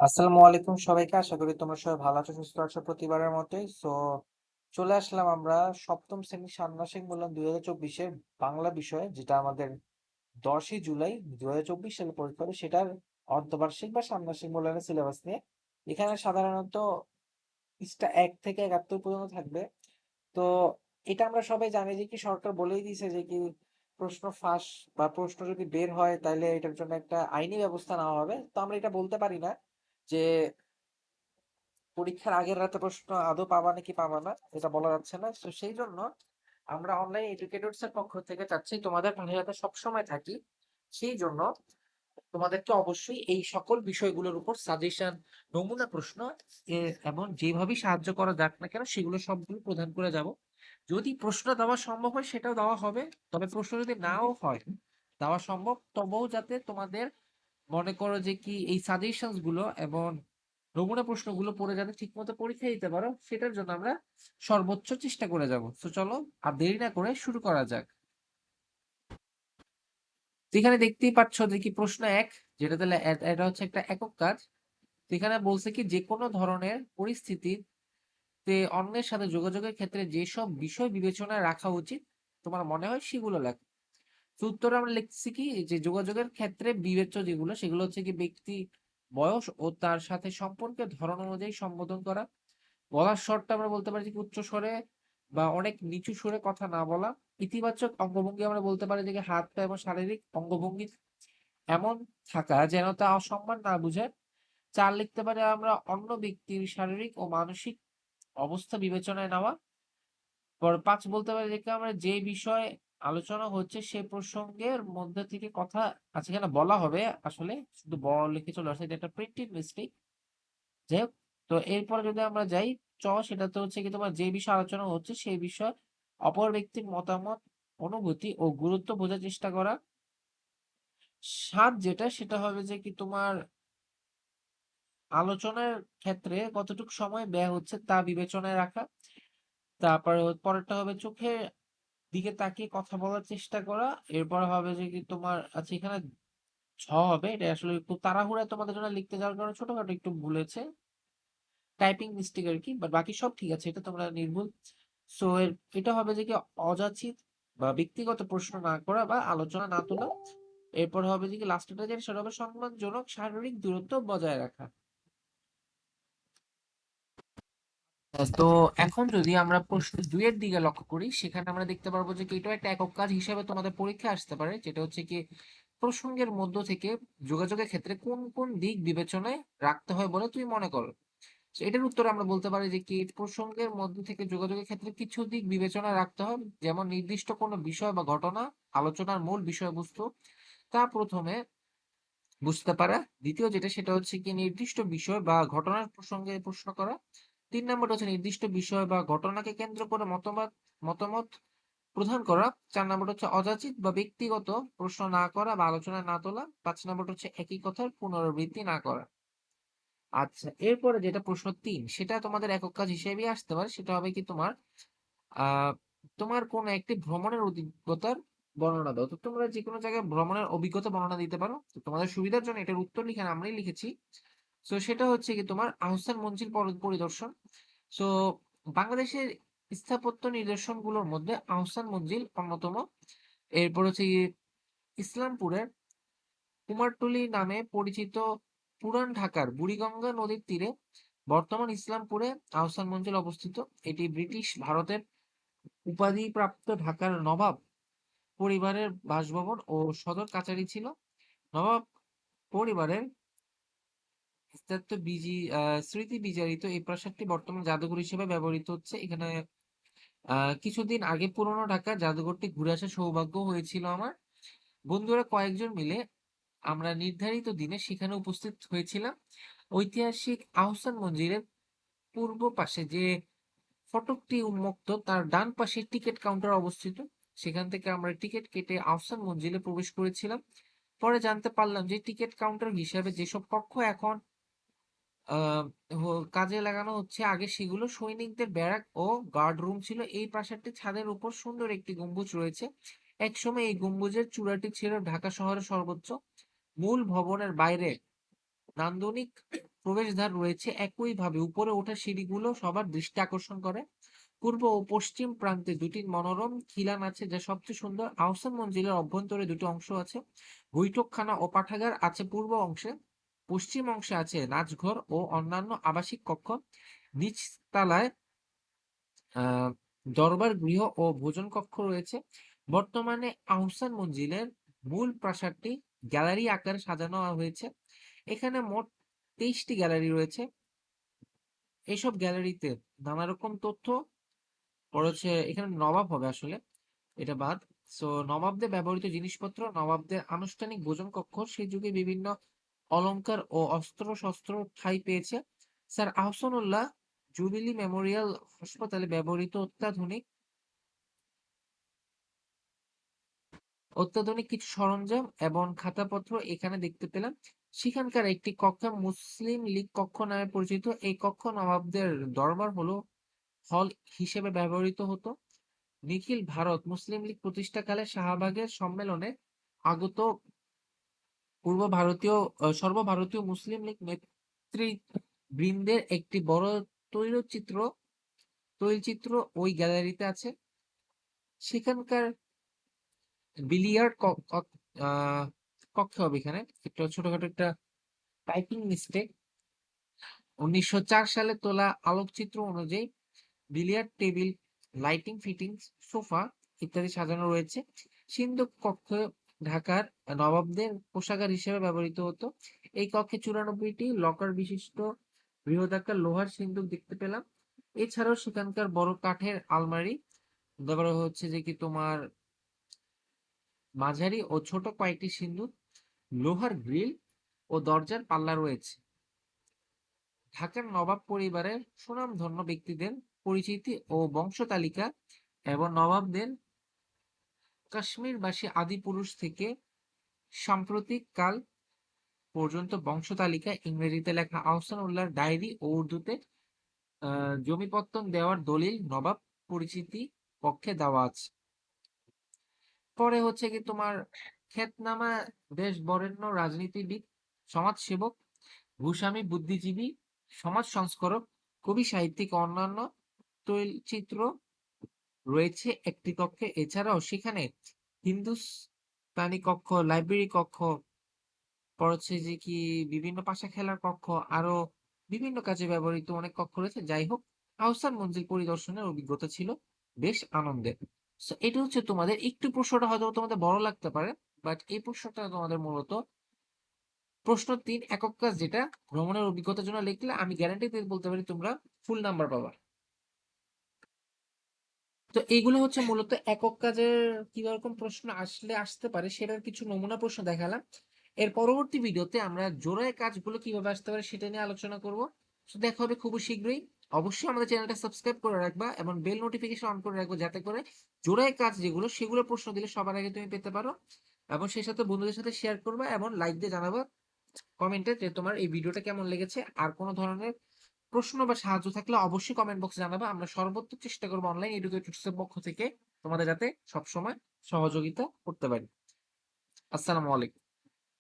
আসসালামু আলাইকুম সবাইকে। আশা করি তোমরা সবাই ভালো আছো, সুস্থ আছো প্রতিবারের মতোই। সো, চলে আসলাম আমরা সপ্তম শ্রেণির ষান্মাসিক মূল্যায়ন দুই হাজার চব্বিশের বাংলা বিষয়ে, যেটা আমাদের দশই জুলাই দুই হাজার চব্বিশ সালে পরীক্ষা হবে। সেটার অর্ধবার্ষিক বা ষান্মাসিক মূল্যায়নের সিলেবাস নিয়ে। এখানে সাধারণত পৃষ্ঠা এক থেকে একাত্তর পর্যন্ত থাকবে। তো, এটা আমরা সবাই জানি যে কি সরকার বলেই দিয়েছে যে কি প্রশ্ন ফাঁস বা প্রশ্ন যদি বের হয় তাহলে এটার জন্য একটা আইনি ব্যবস্থা নেওয়া হবে। তো আমরা এটা বলতে পারি না। যে, পরীক্ষার আগের রাতে প্রশ্ন আদৌ পাবা নাকি পাবা না? এটা বলা যাচ্ছে না। তো সেই জন্য আমরা অনলাইন এডুকেটরস এর পক্ষ থেকে চাচ্ছি, তোমাদের পাশে যাতে সবসময় থাকি। সেই জন্য তোমাদেরকে অবশ্যই এই সকল বিষয়গুলোর উপর সাজেশন নমুনা প্রশ্ন এবং যেভাবেই সাহায্য করা যাক না কেন, সেগুলো সবগুলো প্রদান করে যাব। যদি প্রশ্ন দেওয়া সম্ভব হয়, সেটাও দেওয়া হবে। তবে প্রশ্ন যদি নাও হয় দেওয়া সম্ভব, তবেও যাতে তোমাদের মনে করো যে কি এই সাজেশনসগুলো এবং নমুনা প্রশ্নগুলো পড়ে যাতে ঠিকমতো পরীক্ষা দিতে পারো, সেটার জন্য আমরা সর্বোচ্চ চেষ্টা করে যাব। তো চলো আর দেরি না করে শুরু করা যাক। এখানে দেখতেই পাচ্ছ যে কি প্রশ্ন এক, যেটা তাহলে এটা হচ্ছে একটা একক কাজ। এখানে বলছে কি যে কোনো ধরনের পরিস্থিতিতে অন্যের সাথে যোগাযোগের ক্ষেত্রে যেসব বিষয় বিবেচনায় রাখা উচিত, তোমার মনে হয় সেগুলো লেখ। তো উত্তরে আমরা লিখছি কি? যে যোগাযোগের ক্ষেত্রে বিবেচ্য যেগুলো, সেগুলো হচ্ছে কি ব্যক্তি, বয়স ও তার সাথে সম্পর্কে ধরন অনুযায়ী সম্বোধন করা। বলার স্বরটা আমরা বলতে পারি যে উচ্চ স্বরে বা অনেক নিচু সুরে কথা না বলা। ইতিবাচক অঙ্গভঙ্গি আমরা বলতে পারি যে হাত পা এবং শারীরিক অঙ্গভঙ্গি এমন থাকা যেন তা অসম্মান না বুঝায় চার, লিখতে পারি আমরা অন্য ব্যক্তির শারীরিক ও মানসিক অবস্থা বিবেচনায় নেওয়া। পর পাঁচ, বলতে পারি যে আমরা যে বিষয়ে আলোচনা হচ্ছে সে প্রসঙ্গের মধ্যে থেকে কথা আছে এখানে বলা হবে আসলে। শুধু বড় লিখে চলে আসছে, এটা প্রিন্টিং মিস্টেক যাই হোক, তো এরপরে যদি আমরা যাই, চ সেটাতে হচ্ছে কি তোমার যে বিষয়ে আলোচনা হচ্ছে সেই বিষয় অপর ব্যক্তির মতামত, অনুভূতি ও গুরুত্ব বোঝার চেষ্টা করা। সাত যেটা, সেটা হবে যে কি তোমার আলোচনার ক্ষেত্রে কতটুকু সময় ব্যয় হচ্ছে তা বিবেচনায় রাখা। তারপরে পরেরটা হবে চোখে দিকে তাকিয়ে কথা বলার চেষ্টা করা, এরপর হবে যে কি তোমার আচ্ছা এখানে ছ হবে এটা আসলে একটু তাড়াহুড়ায় তোমাদের জন্য লিখতে যাওয়ার কারণে ছোটখাটো একটু ভুলেছে টাইপিং মিস্টেক আর কি বাট বাকি সব ঠিক আছে, এটা তোমরা নির্ভুল। সো এর, এটা হবে যে কি অযাচিত বা ব্যক্তিগত প্রশ্ন না করা বা আলোচনা না তোলা। এরপর হবে যে কি লাস্টটা যেটা সেটা হবে সম্মানজনক, শারীরিক দূরত্ব বজায় রাখা। তো এখন যদি আমরা প্রশ্ন দুইয়ের দিকে লক্ষ্য করি, সেখানে আমরা দেখতে পারব যে এটাও একটা একক কাজ হিসেবে তোমাদের পরীক্ষা আসতে পারে, যেটা হচ্ছে কি প্রসঙ্গের মধ্য থেকে যোগাযোগের ক্ষেত্রে কোন কোন দিক বিবেচনায় রাখতে হয় বলে তুমি মনে করো? এটার উত্তর আমরা বলতে পারি যে কি প্রসঙ্গের মধ্য থেকে যোগাযোগের ক্ষেত্রে কিছু দিক বিবেচনায় রাখতে হয়, যেমন নির্দিষ্ট কোনো বিষয় বা ঘটনা, আলোচনার মূল বিষয়বস্তু। তা প্রথমে বুঝতে পারা। দ্বিতীয় যেটা, সেটা হচ্ছে কি নির্দিষ্ট বিষয় বা ঘটনার প্রসঙ্গে প্রশ্ন করা। তিন নম্বর হচ্ছে নির্দিষ্ট বিষয় বা ঘটনাকে কেন্দ্র করে মতামত মতামত প্রদান করা। চার নম্বর হচ্ছে অযাচিত বা ব্যক্তিগত প্রশ্ন না করা বা আলোচনা না তোলা। পাঁচ নম্বর হচ্ছে একই কথার পুনরাবৃত্তি না করা। আচ্ছা এরপরে যেটা প্রশ্ন তিন, সেটা তোমাদের একক কাজ হিসেবে আসতে পারে। সেটা হবে কি তোমার তোমার কোন একটি ভ্রমণের অভিজ্ঞতার বর্ণনা দাও। তো তোমরা যে কোনো জায়গায় ভ্রমণের অভিজ্ঞতা বর্ণনা দিতে পারো। তোমাদের সুবিধার জন্য এটার উত্তর লিখে আমরাই লিখেছি। তো সেটা হচ্ছে কি তোমার আহসান মঞ্জিল পরিদর্শন। সো বাংলাদেশের স্থাপত্য নিদর্শনগুলোর মধ্যে আহসান মঞ্জিল অন্যতম। এরপর হচ্ছে ইসলামপুরের কুমারটুলি নামে পরিচিত পুরান ঢাকার বুড়িগঙ্গা নদীর তীরে বর্তমান ইসলামপুরে আহসান মঞ্জিল অবস্থিত। এটি ব্রিটিশ ভারতের উপাধিপ্রাপ্ত ঢাকার নবাব পরিবারের বাসভবন ও সদর কাচারি ছিল। নবাব পরিবারের স্মৃতি বিজড়িত এই প্রাসাদটি বর্তমান জাদুঘর হিসেবে ব্যবহৃত হচ্ছে। এখানে কিছুদিন আগে পুরনো জাদুঘরটি ঘুরে আসার সৌভাগ্য হয়েছিল আমার। বন্ধুরা কয়েকজন মিলে আমরা নির্ধারিত দিনে সেখানে উপস্থিত হয়েছিলাম। ঐতিহাসিক আহসান মঞ্জিরের পূর্ব পাশে যে ফটকটি উন্মুক্ত, তার ডান পাশে টিকিট কাউন্টার অবস্থিত। সেখান থেকে আমরা টিকিট কেটে আহসান মঞ্জিলে প্রবেশ করেছিলাম। পরে জানতে পারলাম যে টিকিট কাউন্টার হিসাবে যেসব কক্ষ এখন কাজে লাগানো হচ্ছে। আগে সেগুলো সৈনিকদের ব্যারাক ও গার্ড রুম ছিল। এই প্রাসাদটি ছাদের উপর সুন্দর একটি গম্বুজ রয়েছে। একসময় এই গম্বুজের চূড়াটি ছিল ঢাকা শহরের সর্বোচ্চ। মূল ভবনের বাইরে নান্দনিক প্রবেশদ্বার রয়েছে। একইভাবে উপরে ওঠা সিঁড়িগুলো সবার দৃষ্টি আকর্ষণ করে। পূর্ব ও পশ্চিম প্রান্তে দুটি মনোরম খিলান আছে যা সবচেয়ে সুন্দর। আহসান মঞ্জিলের অভ্যন্তরে দুটি অংশ আছে। বৈঠকখানা ও পাঠাগার আছে পূর্ব অংশে। পশ্চিম অংশে আছে নাচঘর ও অন্যান্য আবাসিক কক্ষ। নিচ তলায় আহ দরবার, গৃহ ও ভোজন কক্ষ রয়েছে। বর্তমানে আহসান মঞ্জিলের মূল প্রাসাদটি গ্যালারি আকারে সাজানো হয়েছে। এখানে মোট তেইশটি গ্যালারি রয়েছে। এইসব গ্যালারিতে নানা রকম তথ্য পড়েছে। এখানে নবাব হবে আসলে, এটা বাদ। সো নবাবদের ব্যবহৃত জিনিসপত্র, নবাবদের আনুষ্ঠানিক ভোজন কক্ষ, সেই যুগে বিভিন্ন অলংকার ও অস্ত্র শস্ত্র ঠাঁই পেয়েছে। স্যার আহসানুল্লাহ জুবিলি মেমোরিয়াল হাসপাতালে ব্যবহৃত অত্যাধুনিক অত্যাধুনিক কিছু সরঞ্জাম এবং খাতাপত্র এখানে দেখতে পেলাম। সেখানকার একটি কক্ষ মুসলিম লীগ কক্ষ নামে পরিচিত। এই কক্ষ নবাবদের দরবার হলো, হল হিসেবে ব্যবহৃত হতো। নিখিল ভারত মুসলিম লীগ প্রতিষ্ঠাকালে শাহবাগের সম্মেলনে আগত পূর্ব ভারতীয় সর্বভারতীয় মুসলিম লীগ নেতৃবৃন্দের একটি বড় তৈলচিত্র তৈলচিত্র ওই গ্যালারিতে আছে। সেখানকার বিলিয়ার্ড কক্ষ হবে এখানে একটা ছোটখাটো একটা টাইপিং মিস্টেক। উনিশশো চার সালে তোলা আলোকচিত্র অনুযায়ী billiard table, lighting, fittings, sofa ইত্যাদি সাজানো রয়েছে। সিন্ধু কক্ষ ঢাকার নবাবদের পোশাকার হিসেবে ব্যবহৃত হতো। এই কক্ষে চুরানব্বইটি লকার বিশিষ্ট বৃহদাকার লোহার সিন্ধুক দেখতে পেলাম। এছাড়াও সেখানকার বড় কাঠের আলমারি। তারপরে হচ্ছে যে কি তোমার মাঝারি ও ছোট কয়েকটি সিন্ধুক লোহার গ্রিল ও দরজার পাল্লা রয়েছে। ঢাকার নবাব পরিবারের সুনামধন্য ব্যক্তিদের পরিচিতি ও বংশ তালিকা এবং নবাবদের কাশ্মীরবাসী আদি পুরুষ থেকে সাম্প্রতিক কাল পর্যন্ত বংশ ইংরেজিতে লেখা আহসান উল্লাহর ডায়েরি ও উর্দুতে জমিপত্তন দেওয়ার দলিল নবাব পরিচিতি পক্ষে দেওয়া আছে। পরে হচ্ছে কি তোমার খ্যাতনামা দেশ বরেণ্য রাজনীতিবিদ, সমাজসেবক, ভূস্বামী বুদ্ধিজীবী, সমাজ সংস্করক, কবি, সাহিত্যিক, অন্যান্য তৈলচিত্র রয়েছে একটি কক্ষে। এছাড়াও সেখানে হিন্দুস্তানি কক্ষ, লাইব্রেরি কক্ষ হচ্ছে যে কি বিভিন্ন পাশা খেলার কক্ষ আরও বিভিন্ন কাজে ব্যবহৃত অনেক কক্ষ রয়েছে। যাই হোক, আহসান মঞ্জিল পরিদর্শনের অভিজ্ঞতা ছিল বেশ আনন্দের। এটা হচ্ছে তোমাদের একটু প্রশ্নটা হয়তো তোমাদের বড় লাগতে পারে বাট এই প্রশ্নটা তোমাদের মূলত প্রশ্ন তিন একক কাজ, যেটা ভ্রমণের অভিজ্ঞতার জন্য লিখলে আমি গ্যারান্টি দিয়ে বলতে পারি তোমরা ফুল নাম্বার পাবা। তো এইগুলো হচ্ছে মূলত একক কাজের কি রকম প্রশ্ন আসলে আসতে পারে সেটার কিছু নমুনা প্রশ্ন দেখালাম। এর পরবর্তী ভিডিওতে আমরা জোড়ায় কাজগুলো কীভাবে আসতে পারে সেটা নিয়ে আলোচনা করব। তো দেখা হবে খুব শীঘ্রই। অবশ্যই আমাদের চ্যানেলটা সাবস্ক্রাইব করে রাখবা এবং বেল নোটিফিকেশন অন করে রাখব যাতে করে জোড়ায় কাজ যেগুলো সেগুলো প্রশ্ন দিলে সবার আগে তুমি পেতে পারো এবং সেই সাথে বন্ধুদের সাথে শেয়ার করবা এবং লাইক দিয়ে জানাবা কমেন্টে যে তোমার এই ভিডিওটা কেমন লেগেছে, আর কোনো ধরনের প্রশ্ন বা সাহায্য থাকলে অবশ্যই কমেন্ট বক্সে জানাবে। আমরা সর্বোচ্চ চেষ্টা করব অনলাইন এডুকেটর্সের পক্ষ থেকে তোমাদের যাতে সবসময় সহযোগিতা করতে পারি। আসসালামু আলাইকুম।